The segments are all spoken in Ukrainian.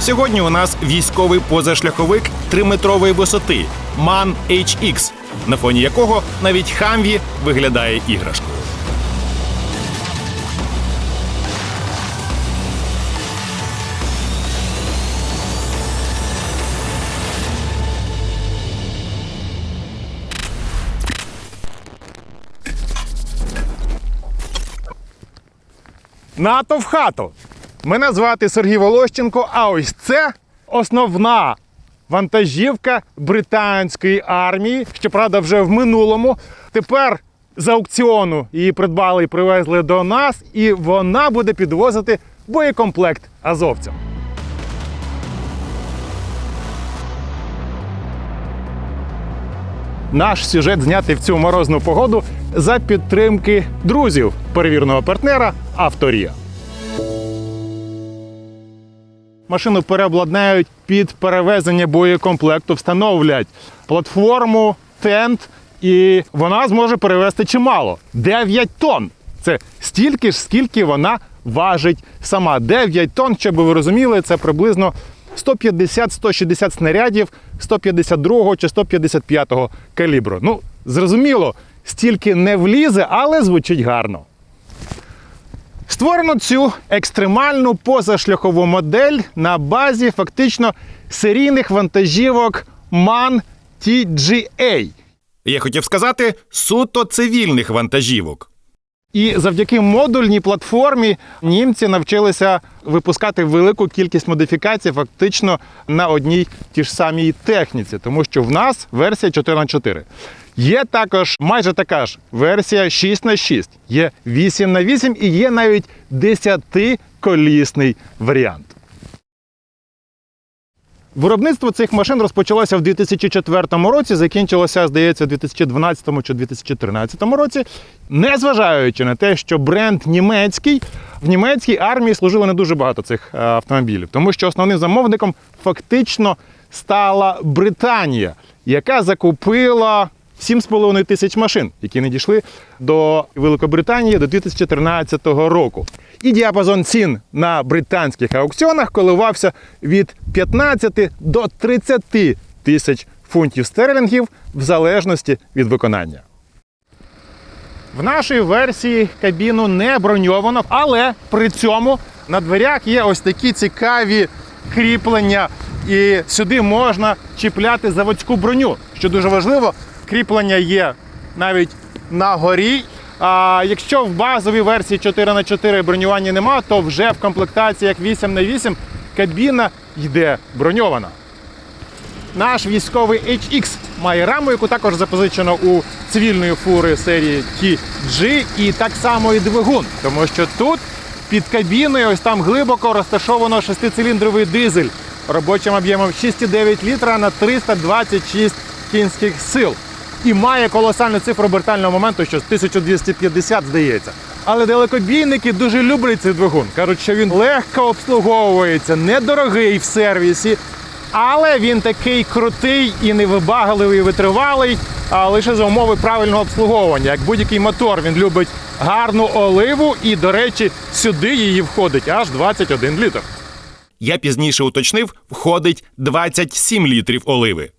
Сьогодні у нас військовий позашляховик триметрової висоти MAN HX, на фоні якого навіть Хамві виглядає іграшкою. НАТО в хату. Мене звати Сергій Волощенко, а ось це основна вантажівка британської армії. Щоправда, вже в минулому. Тепер з аукціону її придбали і привезли до нас, і вона буде підвозити боєкомплект азовцям. Наш сюжет знятий в цю морозну погоду за підтримки друзів перевірного партнера Авторія. Машину переобладнають під перевезення боєкомплекту, встановлять платформу, тент, і вона зможе перевезти чимало 9 тонн. Це стільки ж, скільки вона важить сама. 9 тонн, щоб ви розуміли, це приблизно 150-160 снарядів 152 чи 155 калібру. Ну, зрозуміло, стільки не влізе, але звучить гарно. Створено цю екстремальну позашляхову модель на базі фактично серійних вантажівок MAN TGA. Я хотів сказати суто цивільних вантажівок. І завдяки модульній платформі німці навчилися випускати велику кількість модифікацій фактично на одній ті ж самій техніці, тому що в нас версія 4 на 4 Є також майже така ж версія 6 на 6 є 8 на 8 і є навіть 10-колісний варіант. Виробництво цих машин розпочалося в 2004 році, закінчилося, здається, у 2012 чи 2013 році. Незважаючи на те, що бренд німецький, в німецькій армії служило не дуже багато цих е, автомобілів, тому що основним замовником фактично стала Британія, яка закупила 7,5 тисяч машин, які не дійшли до Великобританії до 2013 року. І діапазон цін на британських аукціонах коливався від 15 до 30 тисяч фунтів стерлінгів в залежності від виконання. В нашій версії кабіну не броньовано, але при цьому на дверях є ось такі цікаві кріплення, і сюди можна чіпляти заводську броню. Що дуже важливо, кріплення є навіть на горі. А якщо в базовій версії 4 на 4 бронювання нема, то вже в комплектаціях 8 на 8 кабіна йде броньована. Наш військовий HX має раму, яку також запозичено у цивільної фури серії TG, і так само і двигун, тому що тут під кабіною, ось там глибоко розташовано шестициліндровий дизель робочим об'ємом 6,9 літра на 326 кінських сил. І має колосальну цифру обертального моменту, що з 1250 здається. Але далекобійники дуже люблять цей двигун. Кажуть, що він легко обслуговується, недорогий в сервісі, але він такий крутий і невибагливий, витривалий, а лише за умови правильного обслуговування. Як будь-який мотор, він любить гарну оливу, і, до речі, сюди її входить аж 21 літр. Я пізніше уточнив, входить 27 літрів оливи.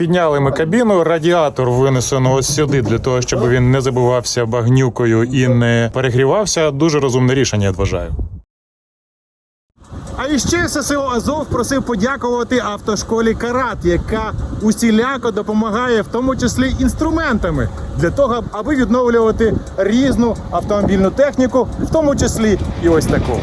Підняли ми кабіну, радіатор винесено ось сюди для того, щоб він не забивався багнюкою і не перегрівався. Дуже розумне рішення, я вважаю. А іще ССО Азов просив подякувати автошколі Карат, яка усіляко допомагає, в тому числі інструментами, для того, аби відновлювати різну автомобільну техніку, в тому числі і ось таку.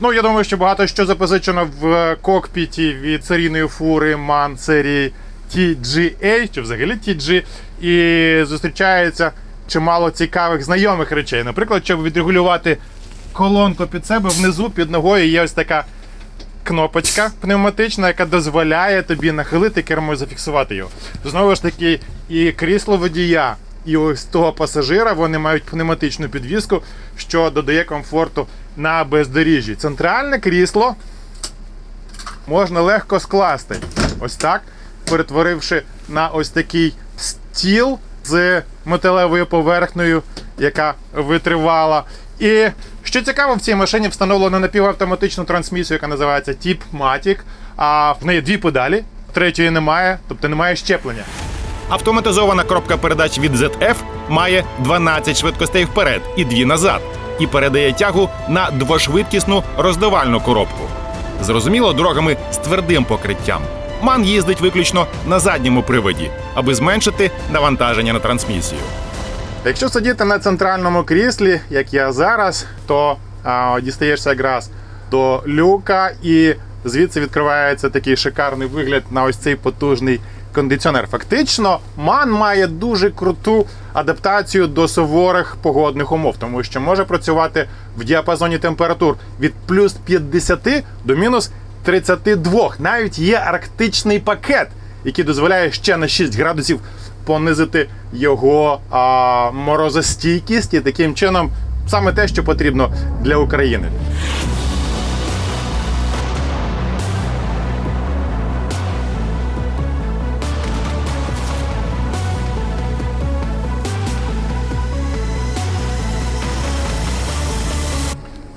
Ну, я думаю, що багато що запозичено в кокпіті від серійної фури MAN серії TGA, чи взагалі TG, і зустрічається чимало цікавих знайомих речей. Наприклад, щоб відрегулювати колонку під себе, внизу під ногою є ось така кнопочка пневматична, яка дозволяє тобі нахилити кермо і зафіксувати його. Знову ж таки, і крісло водія, і ось того пасажира вони мають пневматичну підвіску, що додає комфорту на бездоріжжі. Центральне крісло можна легко скласти. Ось так, перетворивши на ось такий стіл з металевою поверхнею, яка витривала. І що цікаво, в цій машині встановлено напівавтоматичну трансмісію, яка називається Tip Matic. А в неї дві педалі, третьої немає, тобто немає щеплення. Автоматизована коробка передач від ZF має 12 швидкостей вперед і 2 назад, і передає тягу на двошвидкісну роздавальну коробку. Зрозуміло, дорогами з твердим покриттям. Ман їздить виключно на задньому приводі, аби зменшити навантаження на трансмісію. Якщо сидіти на центральному кріслі, як я зараз, то а, дістаєшся якраз до люка, і звідси відкривається такий шикарний вигляд на ось цей потужний кондиціонер. Фактично, ман має дуже круту адаптацію до суворих погодних умов, тому що може працювати в діапазоні температур від плюс 50 до мінус 32. Навіть є арктичний пакет, який дозволяє ще на 6 градусів понизити його а, морозостійкість і таким чином саме те, що потрібно для України.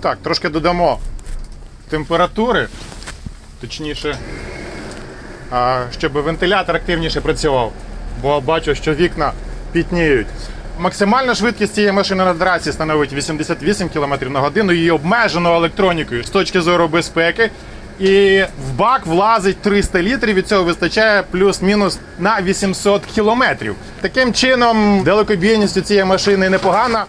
Так, трошки додамо температури, точніше, щоб вентилятор активніше працював, бо бачу, що вікна пітніють. Максимальна швидкість цієї машини на трасі становить 88 км на годину. Її обмежено електронікою з точки зору безпеки. І в бак влазить 300 літрів. Від цього вистачає плюс-мінус на 800 кілометрів. Таким чином, далекобійність у цієї машини непогана.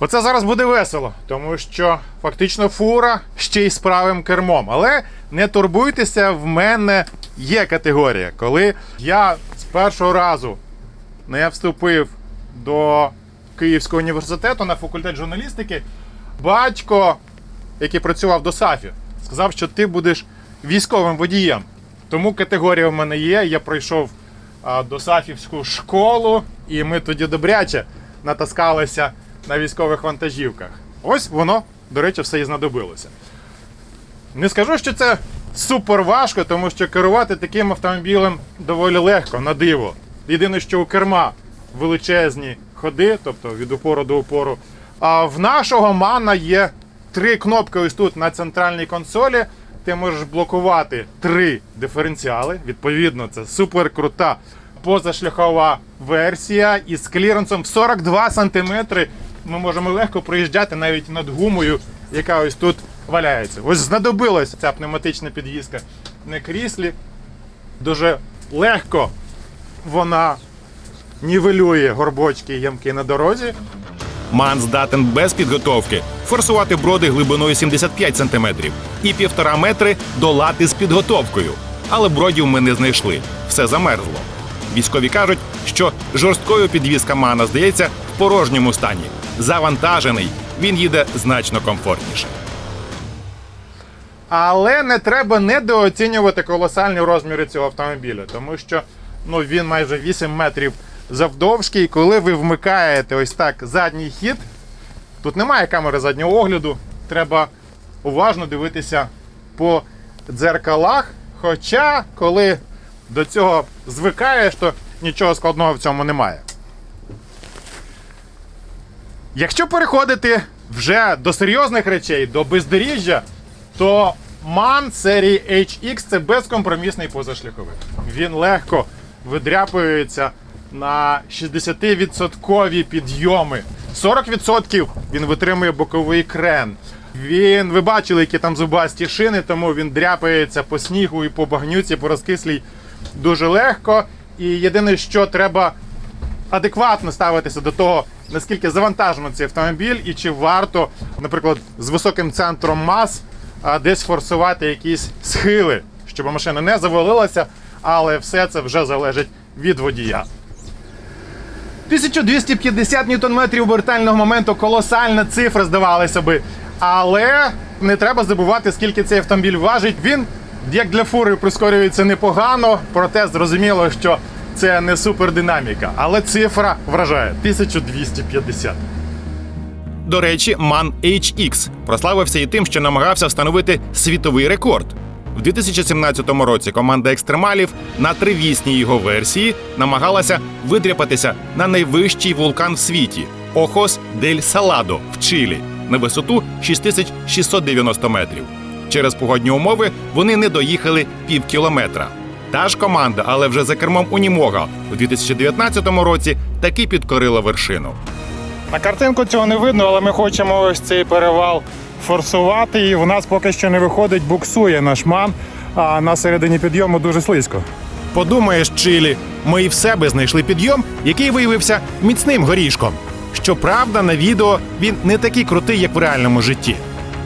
Оце зараз буде весело, тому що фактично фура ще й з правим кермом. Але не турбуйтеся, в мене є категорія. Коли я з першого разу не вступив до Київського університету на факультет журналістики, батько, який працював до САФі, сказав, що ти будеш військовим водієм. Тому категорія в мене є. Я пройшов до Сафівську школу, і ми тоді добряче натаскалися на військових вантажівках. Ось воно, до речі, все і знадобилося. Не скажу, що це супер важко, тому що керувати таким автомобілем доволі легко, на диво. Єдине, що у керма величезні ходи, тобто від упору до упору. А в нашого мана є три кнопки ось тут на центральній консолі. Ти можеш блокувати три диференціали. Відповідно, це супер крута позашляхова версія із кліренсом в 42 см. Ми можемо легко проїжджати навіть над гумою, яка ось тут валяється. Ось знадобилася ця пневматична підвізка на кріслі. Дуже легко вона нівелює горбочки і ямки на дорозі. Ман здатен без підготовки форсувати броди глибиною 75 см і півтора метри долати з підготовкою. Але бродів ми не знайшли. Все замерзло. Військові кажуть, що жорсткою підвізка Мана здається в порожньому стані. Завантажений він їде значно комфортніше. Але не треба недооцінювати колосальні розміри цього автомобіля, тому що ну, він майже 8 метрів завдовжки. І коли ви вмикаєте ось так задній хід, тут немає камери заднього огляду, треба уважно дивитися по дзеркалах. Хоча, коли до цього звикаєш, то нічого складного в цьому немає. Якщо переходити вже до серйозних речей, до бездоріжжя, то MAN серії HX це безкомпромісний позашляховик. Він легко видряпується на 60% підйоми. 40% він витримує боковий крен. Він, ви бачили, які там зубасті шини, тому він дряпається по снігу і по багнюці, по розкислій дуже легко. І єдине, що треба адекватно ставитися до того, наскільки завантажено цей автомобіль, і чи варто, наприклад, з високим центром мас десь форсувати якісь схили, щоб машина не завалилася, але все це вже залежить від водія. 1250 ньютон-метрів обертального моменту колосальна цифра, здавалося би. Але не треба забувати, скільки цей автомобіль важить. Він, як для фури, прискорюється непогано, проте зрозуміло, що це не супердинаміка. Але цифра вражає 1250. До речі, MAN HX прославився і тим, що намагався встановити світовий рекорд. В 2017 році команда екстремалів на тривісній його версії намагалася видряпатися на найвищий вулкан в світі Охос дель Саладо в Чилі на висоту 6690 метрів. Через погодні умови вони не доїхали пів кілометра. Та ж команда, але вже за кермом Унімога у 2019 році таки підкорила вершину. На картинку цього не видно, але ми хочемо ось цей перевал форсувати. І в нас поки що не виходить, буксує наш ман, а на середині підйому дуже слизько. Подумаєш, Чилі, ми і в себе знайшли підйом, який виявився міцним горішком. Щоправда, на відео він не такий крутий, як в реальному житті.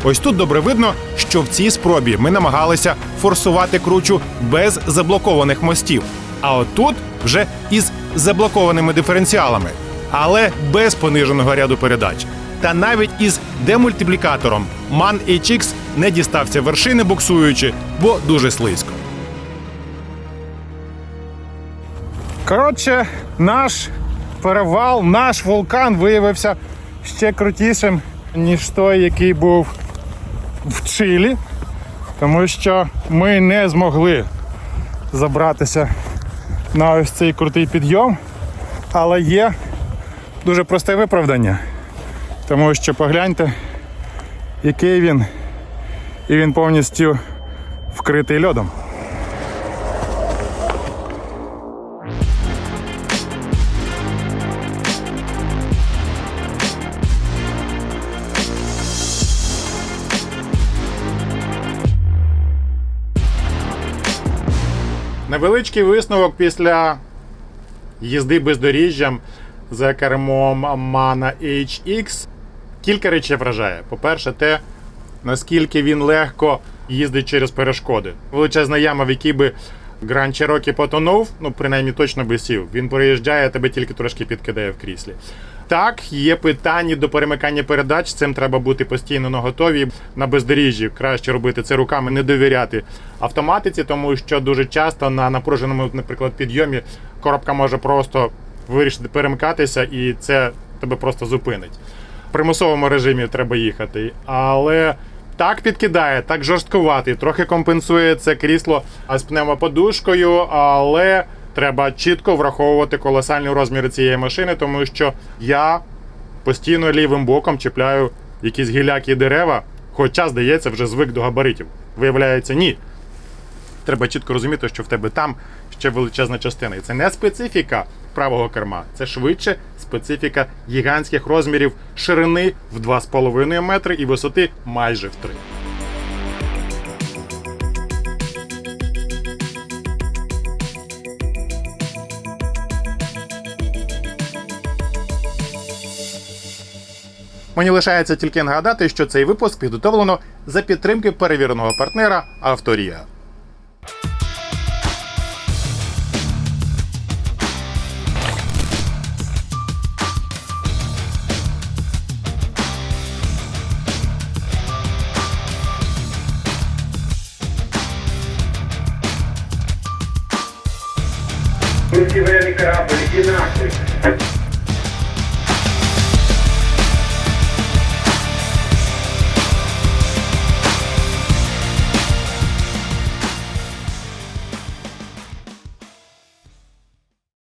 Ось тут добре видно, що в цій спробі ми намагалися форсувати кручу без заблокованих мостів. А от тут вже із заблокованими диференціалами, але без пониженого ряду передач. Та навіть із демультиплікатором MAN HX не дістався вершини буксуючи, бо дуже слизько. Коротше, наш перевал, наш вулкан виявився ще крутішим, ніж той, який був в Чилі, тому що ми не змогли забратися на ось цей крутий підйом, але є дуже просте виправдання. Тому що погляньте, який він, і він повністю вкритий льодом. Невеличкий висновок після їзди бездоріжжям за кермом Mana HX. Кілька речей вражає. По-перше, те, наскільки він легко їздить через перешкоди. Величезна яма, в якій би Grand Cherokee потонув, ну принаймні точно би сів. Він проїжджає, тебе тільки трошки підкидає в кріслі. Так, є питання до перемикання передач. з Цим треба бути постійно на готові. На бездоріжжі краще робити це руками, не довіряти автоматиці, тому що дуже часто на напруженому, наприклад, підйомі коробка може просто вирішити перемикатися, і це тебе просто зупинить. В примусовому режимі треба їхати. Але так підкидає, так жорсткувати, трохи компенсує це крісло з пневмоподушкою, але треба чітко враховувати колосальні розміри цієї машини, тому що я постійно лівим боком чіпляю якісь гілякі дерева, хоча, здається, вже звик до габаритів. Виявляється, ні. Треба чітко розуміти, що в тебе там ще величезна частина. І це не специфіка правого керма, це швидше специфіка гігантських розмірів ширини в 2,5 метри і висоти майже в 3. Мені лишається тільки нагадати, що цей випуск підготовлено за підтримки перевіреного партнера Авторія. Корабль, иди нахуй.